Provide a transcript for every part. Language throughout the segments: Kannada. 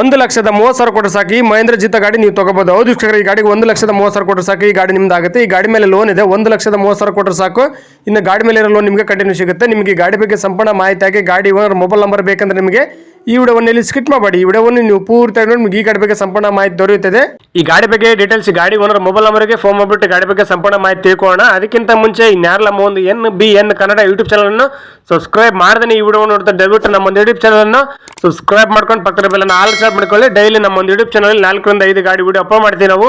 ಒಂದು ಲಕ್ಷದ ಮೂವತ್ತು ಸಾವಿರ ಕೊಟ್ಟರೆ ಸಾಕು. ಈ ಮಹೇಂದ್ರ ಜಿತ ಗಾಡಿ ನೀವು ತಗೋಬಹುದು ಹೌದು ವೀಕ್ಷಕರ, ಈ ಗಾಡಿಗೆ ಒಂದು ಲಕ್ಷದ ಮೂವತ್ತು ಸಾವಿರ ಕೊಟ್ಟರೆ ಸಾಕು. ಈ ಗಾಡಿ ನಿಮ್ದು ಆಗುತ್ತೆ. ಈ ಗಾಡಿ ಮೇಲೆ ಲೋನ್ ಇದೆ. ಒಂದು ಲಕ್ಷದ ಮೂವತ್ತು ಸಾವಿರ ಕೊಟ್ಟರೆ ಸಾಕು. ಇನ್ನು ಗಾಡಿ ಮೇಲೆ ಇರೋ ಲೋನ್ ನಿಮಗೆ ಕಂಟಿನ್ಯೂ ಸಿಗುತ್ತೆ. ನಿಮಗೆ ಗಾಡಿ ಬಗ್ಗೆ ಸಂಪೂರ್ಣ ಮಾಹಿತಿ ಗಾಡಿ ಓನರ್ ಮೊಬೈಲ್ ನಂಬರ್ ಬೇಕಂದ್ರೆ ನಿಮಗೆ ಈ ವಿಡಿಯೋವನ್ನು ಇಲ್ಲಿ ಸ್ಕಿಟ್ ಮಾಡಬೇಡಿ ಈ ವಿಡಿಯೋವನ್ನು ನೀವು ಪೂರ್ತಿ ನೋಡಿ, ಈ ಗಾಡಿ ಬಗ್ಗೆ ಸಂಪೂರ್ಣ ಮಾಹಿತಿ ದೊರೆಯುತ್ತದೆ. ಈ ಗಾಡಿ ಬಗ್ಗೆ ಡೀಟೇಲ್ಸ್ ಗಾಡಿ ಓನರ್ ಮೊಬೈಲ್ ನಂಬರ್ಗೆ ಫೋನ್ ಮಾಡಿಬಿಟ್ಟು ಗಾಡಿ ಬಗ್ಗೆ ಸಂಪೂರ್ಣ ಮಾಹಿತಿ ತಿಳ್ಕೊಳ್ಳೋಣ. ಅದಕ್ಕಿಂತ ಮುಂಚೆ ನಮ್ಮ ಒಂದು N B N Kannada YouTube channel ಅನ್ನು ಸಬ್ಸ್ಕ್ರೈಬ್ ಮಾಡ್ದೆ ಈ ವಿಡಿಯೋ ನೋಡ್ತಾ ದಯವಿಟ್ಟು ನಮ್ಮ ಒಂದು ಯೂಟ್ಯೂಬ್ ಚಾನಲನ್ನು ಸಬ್ಸ್ಕ್ರೈಬ್ ಮಾಡ್ಕೊಂಡು ಪಕ್ಕದ ಬೆಲ್ಲ ಆಲ್ ಸ್ಟಾಪ್ ಮಾಡ್ಕೊಳ್ಳಿ. ಡೈಲಿ ನಮ್ಮ ಒಂದು ಯೂಟ್ಯೂಬ್ ಚಾನಲ್ ನಾಲ್ಕರಿಂದ ಐದು ಗಾಡಿ ವಿಡಿಯೋ ಅಪ್ಲೋಡ್ ಮಾಡ್ತೀವಿ ನಾವು.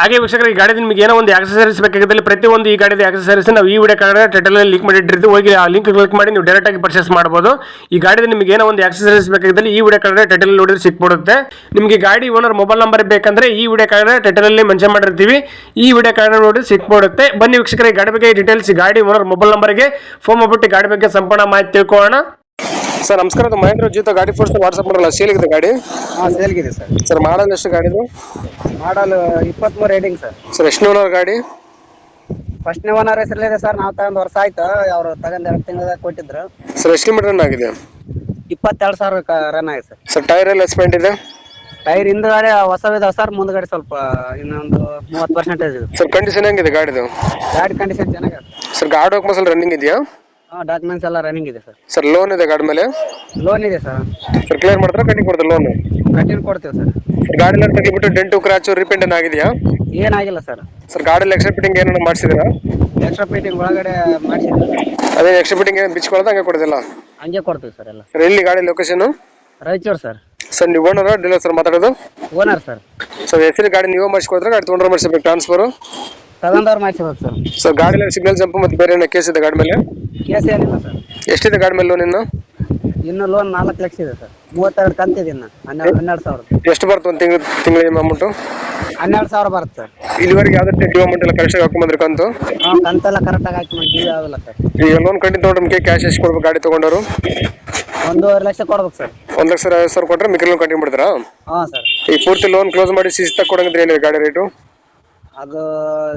ಹಾಗೆ ವೀಕ್ಷಕರು, ಈ ಗಾಡಿದ ನಿಮಗೆ ಏನೋ ಒಂದು ಆಕ್ಸಸರೀಸ್ ಬೇಕಾಗಿದ್ದಲ್ಲಿ ಪ್ರತಿಯೊಂದು ಈ ಗಾಡಿದ ಆಕ್ಸಸರೀಸ್ ನಾವು ಈ ವಿಡಿಯೋ ಕಾರ್ಡ್ ಟೈಟಲ್ ಲಿಂಕ್ ಮಾಡಿಟ್ಟಿರ್ತೀವಿ ಹೋಗಿ ಆ ಲಿಂಕ್ ಕ್ಲಿಕ್ ಮಾಡಿ ನೀವು ಡೈರೆಕ್ಟ್ ಆಗಿ ಪರ್ಚೇಸ್ ಮಾಡಬಹುದು ಈ ಗಾಡಿದ ನಿಮಗೆ ಏನೋ ಒಂದು ಆಕ್ಸಸರೀಸ್ ಬೇಕಾಗಿದ್ದಲ್ಲಿ ಈ ವಿಡಿಯೋ ಕಾರ್ಡ್ ಟೈಟಲ್ ನೋಡಿದ್ರೆ ಸಿಕ್ಬಿಡುತ್ತೆ. ನಿಮಗೆ ಗಾಡಿ ಓನರ್ ಮೊಬೈಲ್ ನಂಬರ್ ಬೇಕಂದ್ರೆ ಈ ವಿಡಿಯೋ ಕಾರ್ಡ್ ಟೈಟಲ್ ಅಲ್ಲಿ ಮೆನ್ಷನ್ ಮಾಡಿರ್ತೀವಿ. ಈ ವಿಡಿಯೋ ಕಾರ್ಡ್ ನೋಡಿ ಸಿಕ್ಬಿಡುತ್ತೆ. ಬನ್ನಿ ವೀಕ್ಷಕರ, ಈ ಗಾಡಿ ಬಗ್ಗೆ ಡೀಟೇಲ್ಸ್ ಗಾಡಿ ಓನರ್ ಮೊಬೈಲ್ ನಂಬರ್ಗೆ ಫೋನ್ ಮಾಡ್ಬಿಟ್ಟು ಗಾಡಿ ಬಗ್ಗೆ ಸಂಪೂರ್ಣ ಮಾಹಿತಿ ತಿಳ್ಕೊಳ್ಳೋಣ. ಸರ್ ನಮಸ್ಕಾರ ಅದು ಮಹೇಂದ್ರ ಜೀತ ಗಾಡಿ ಫೋರ್ಸ್ ವಾಟ್ಸಪ್ ಮಾಡಲ್ಲ ಇದೆ ಗಾಡಿ? ಹಾಂ ಸೇಲ್ಗಿದೆ ಸರ್. ಸರ್ ಮಾಡಲ್ ಎಷ್ಟು ಗಾಡಿದು ಮಾಡಲ್ ಇಪ್ಪತ್ತ್ಮೂರು ರೇಟಿಂಗ್ ಸರ್. ಸರ್ ಎಷ್ಟು ಓನರ್ ಗಾಡಿ? ಫಸ್ಟ್ ಫಸ್ಟ್ನೇ ಓನರ್ ಹೆಸರಲ್ಲಿದೆ ಸರ್ ನಾವು ತಗೊಂಡು ವರ್ಷ ಆಯ್ತು ಅವ್ರು ತಗೊಂಡು ಎರಡು ತಿಂಗಳದಾಗ ಕೊಟ್ಟಿದ್ರು. ಸರ್ ಎಷ್ಟು ಕಿಲೋಮೀಟರ್ ರನ್ ಆಗಿದೆ? ಇಪ್ಪತ್ತೆರಡು ಸಾವಿರ ರನ್ ಆಗಿದೆ ಸರ್. ಸರ್ ಟೈರ್ ಎಲ್ಲ ಎಸ್ಪೆಂಟ್ ಇದೆ? ಟೈರ್ ಹಿಂದ್ಗಡೆ ಹೊಸವಿದಾವೆ ಸರ್ ಮುಂದ್ಗಡೆ ಸ್ವಲ್ಪ ಇನ್ನೊಂದು ಮೂವತ್ತು ಪರ್ಸೆಂಟೇಜ್ ಇದೆ. ಸರ್ ಕಂಡೀಷನ್ ಹೆಂಗಿದೆ ಗಾಡಿದು? ಗಾಡಿ ಕಂಡೀಷನ್ ಚೆನ್ನಾಗಿದೆ ಸರ್. ಗಾಡಿ ಹೋಗಿ ರನ್ನಿಂಗ್ ಇದೆಯಾ? ಹಾಂ ಡಾಕ್ಯುಮೆಂಟ್ಸ್ ಎಲ್ಲ ರನ್ನಿಂಗ್ ಇದೆ ಸರ್ ಸರ್ ಲೋನ್ ಇದೆ ಗಾಡಿ ಮೇಲೆ? ಲೋನ್ ಇದೆ ಸರ್ ಸರ್ ಕ್ಲಿಯರ್ ಮಾಡಿದ್ರೆ ಕಟ್ಟಿ ಕೊಡ್ತಾರೆ ಲೋನ್ ಕಂಟಿನ್ಯೂ ಕೊಡ್ತೀವಿ ಸರ್ ಗಾಡಿ ಎಲ್ಲ ತೆಗಿಬಿಟ್ಟು ಡೆಂಟು ಕ್ರಾಚು ರಿಪೇಂಟ್ ಏನಾಗಿದೆಯಾ ಏನಾಗಿಲ್ಲ ಸರ್ ಸರ್ ಗಾಡಿ ಎಕ್ಸ್ಟ್ರಾ ಫಿಟ್ಟಿಂಗ್ ಏನಾದ್ರು ಮಾಡಿಸಿದ್ರಾ ಎಕ್ಸ್ಟ್ರಾ ಫಿಟ್ಟಿಂಗ್ ಒಳಗಡೆ ಮಾಡಿಸಿದ್ವಿ ಅದೇ ಎಕ್ಸ್ಟ್ರಾ ಫಿಟ್ಟಿಂಗ್ ಏನು ಬಿಚ್ಕೊಳ್ಳೋದು ಹಂಗೆ ಕೊಡೋದಿಲ್ಲ? ಹಂಗೆ ಕೊಡ್ತೀವಿ ಸರ್ ಎಲ್ಲ. ಸರ್ ಎಲ್ಲಿ ಗಾಡಿ ಲೊಕೇಶನ್ ರಾಯಚೂರು ಸರ್ ಸರ್ ನೀವು ಓನರ್ ಡೀಲರ್ ಸರ್ ಮಾತಾಡೋದು? ಓನರ್ ಸರ್ ಸರ್ ಹೆಸರು ಗಾಡಿ ನೀವು ಮಾಡಿಸ್ಕೊಡ್ತಾರೆ? ಗಾಡಿ ತೊಗೊಂಡ್ರೆ ಮಾಡಿಸ್ಬೇಕು ಟ್ರಾನ್ಸ್ಫರು ತಗೊಂಡವ್ರು ಮಾಡಿಸ್ಬೇಕು ಸರ್. ಸರ್ ಗಾಡಿ ಸಿಗ್ನಲ್ ಜಂಪ್ ಮತ್ತೆ ಬೇರೆ ಏನೋ ಕೇಸ್ ಇದೆ ಗಾಡಿ ಮೇಲೆ? ಕೇಸ್ ಏನಿಲ್ಲ ಸರ್. ಎಷ್ಟಿದೆ ಗಾಡಿ ಮೇಲೆ ಲೋನ್ ಇನ್ನು? ಇನ್ನು ಲೋನ್ ನಾಲ್ಕು ಲಕ್ಷ ಇದೆ ಸರ್. ಮೂವತ್ತೆರಡು ಕಂತಿದೆ ಇನ್ನು. ಹನ್ನೆರಡು ಹನ್ನೆರಡು ಸಾವಿರ. ಎಷ್ಟು ಬರುತ್ತೆ ಒಂದು ತಿಂಗಳು ತಿಂಗಳ ಅಮೌಂಟು ಹನ್ನೆರಡು ಸಾವಿರ ಬರುತ್ತೆ ಸರ್. ಇಲ್ಲಿವರೆಗೆ ಯಾವ್ದು ಡ್ಯೂ ಅಮೌಂಟ್ ಎಲ್ಲ ಕರೆಕ್ಟಾಗಿ ಹಾಕೊಂಬಂದ್ರೆ ಕಂತು? ನಾವು ಕಂತೆಲ್ಲ ಕರೆಕ್ಟಾಗಿ ಹಾಕಿ ಮಾಡಿ ಡ್ಯೂ ಆಗಲ್ಲ ಸರ್. ಈಗ ಲೋನ್ ಕಂಟಿನ್ಯೂ ತೊಗೊಂಡ್ರೆ ಕ್ಯಾಶ್ ಎಷ್ಟು ಕೊಡ್ಬೇಕು ಗಾಡಿ ತೊಗೊಂಡವರು? ಒಂದೂವರೆ ಲಕ್ಷ ಕೊಡ್ಬೇಕು ಸರ್. ಒಂದು ಲಕ್ಷ ಐವತ್ತು ಸಾವಿರ ಕೊಟ್ಟರೆ ಮಿಕ್ಕಿ ಲೋನ್ ಕಂಟಿನ್ಯೂ ಮಾಡ್ತಾರಾ? ಹಾಂ ಸರ್. ಈ ಪೂರ್ತಿ ಲೋನ್ ಕ್ಲೋಸ್ ಮಾಡಿ ಸಿಸಿ ಕೊಡಂಗಿದ್ರೆ ಏನಿದೆ ಗಾಡಿ ರೇಟು ಅದು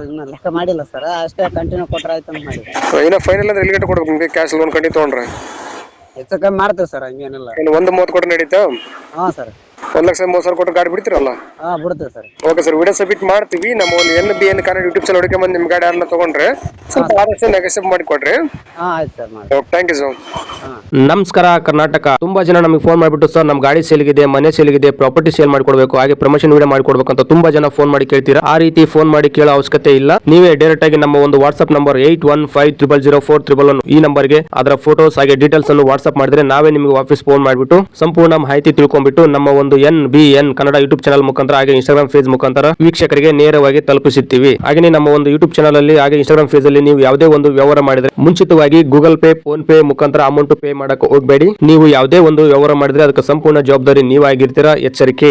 ಇನ್ನು ಲೆಕ್ಕ ಮಾಡಿಲ್ಲ ಸರ್ ಅಷ್ಟೇ ಕಂಟಿನ್ಯೂ ಕೊಟ್ರೆ ಆಯ್ತು ಅಂತ ಮಾಡಿ ಏನೋ ಫೈನಲ್ ಅಂದ್ರೆ ಎಲ್ಲಿ ಗಂಟೆ ಕೊಡ್ಬೇಕು ನಿಮಗೆ? ಕ್ಯಾಶ್ ಲೋನ್ ಕಂಡಿ ತೊಗೊಂಡ್ರೆ? ಹೆಚ್ಚು ಕಮ್ಮಿ ಮಾಡ್ತೇವೆ ಸರ್ ಹಂಗೇನಿಲ್ಲ. ಇನ್ನು ಒಂದು ಮೂವತ್ತು ಕೊಟ್ಟರೆ ನಡೀತಾ? ಹಾಂ ಸರ್ ಒಂದು ಲಕ್ಷ ಮೂವತ್ತು ಸಾವಿರ ಕೊಟ್ಟು ಗಾಡಿ ಬಿಡ್ತೀರಲ್ಲ? ಹಾಂ ಬಿಡ್ತೀವಿ sir. Okay sir video submit ಮಾಡ್ತೀವಿ. ನಮ್ಮ ಒಂದು ಎನ್ ಬಿ ಎನ್ ಕಾರಣ ಯೂಟ್ಯೂಬ್ ಚಾನಲ್ ಹುಡುಕೊಂಬಂದು ನಿಮ್ಮ ಗಾಡಿ ಯಾರನ್ನ ತಗೊಂಡ್ರೆ ಸ್ವಲ್ಪ ಆದಷ್ಟು ನೆಗೋಸಿಯೇಟ್ ಮಾಡಿ ಕೊಡ್ರಿ. ಹಾಂ ಆಯ್ತು ಸರ್ ಮಾಡಿ. ಓಕೆ ಥ್ಯಾಂಕ್ ಯು ಸರ್ ನಮಸ್ಕಾರ ಕರ್ನಾಟಕ. ತುಂಬಾ ಜನ ನಮಗೆ ಫೋನ್ ಮಾಡಿಬಿಟ್ಟು ಸರ್ ನಮ್ಮ ಗಾಡಿ ಸೇಲ್ಗಿದೆ ಮನೆ ಸೇಲ್ಗಿದೆ ಪ್ರಾಪರ್ಟಿ ಸೇಲ್ ಮಾಡ್ಕೊಡ್ಬೇಕು ಹಾಗೆ ಪ್ರಮೋಷನ್ ವಿಡಿಯೋ ಮಾಡ್ಕೊಡ್ಬೇಕು ಅಂತ ತುಂಬಾ ಜನ ಫೋನ್ ಮಾಡಿ ಕೇಳ್ತೀರಾ? ಆ ರೀತಿ ಫೋನ್ ಮಾಡಿ ಕೇಳೋ ಅವಶ್ಯಕತೆ ಇಲ್ಲ. ನೀವೇ ಡೈರೆಕ್ಟ್ ಆಗಿ ನಮ್ಮ ಒಂದು WhatsApp number eight one five triple zero four triple one ಈ ನಂಬರ್ಗೆ ಅದರ ಫೋಟೋಸ್ ಹಾಗೆ ಡೀಟೇಲ್ಸ್ ಅನ್ನು ವಾಟ್ಸ್ಆಪ್ ಮಾಡಿದ್ರೆ ನಾವೇ ನಿಮಗೆ ವಾಪಸ್ ಫೋನ್ ಮಾಡಿಬಿಟ್ಟು ಸಂಪೂರ್ಣ ಮಾಹಿತಿ ತಿಳ್ಕೊಂಡ್ಬಿಟ್ಟು ನಮ್ಮ ಒಂದು N B N Kannada YouTube channel ಮುಖಾಂತರ ಹಾಗೆ ಇನ್ಸ್ಟಾಗ್ರಾಮ್ ಫೇಸ್ ಮುಖಾಂತರ ವೀಕ್ಷಕರಿಗೆ ನೇರವಾಗಿ ತಲುಪಿಸುತ್ತೀವಿ. ಹಾಗೆ ನಮ್ಮ ಒಂದು ಯೂಟ್ಯೂಬ್ ಚಾನಲ್ ಅಲ್ಲಿ ಹಾಗೆ ಇನ್ಸ್ಟಾಗ್ರಾಮ್ ಫೇಸ್ ಅಲ್ಲಿ ನೀವು ಯಾವುದೇ ಒಂದು ವ್ಯವಹಾರ ಮಾಡಿದ್ರೆ ಮುಂಚಿತವಾಗಿ ಗೂಗಲ್ ಪೇ ಫೋನ್ ಪೇ ಮುಖಾಂತರ ಅಮೌಂಟ್ ಪೇ ಮಾಡಕ್ಕೆ ಹೋಗಬೇಡಿ. ನೀವು ಯಾವುದೇ ಒಂದು ವ್ಯವಹಾರ ಮಾಡಿದ್ರೆ ಅದಕ್ಕೆ ಸಂಪೂರ್ಣ ಜವಾಬ್ದಾರಿ ನೀವಾಗಿರ್ತೀರಾ? ಎಚ್ಚರಿಕೆ.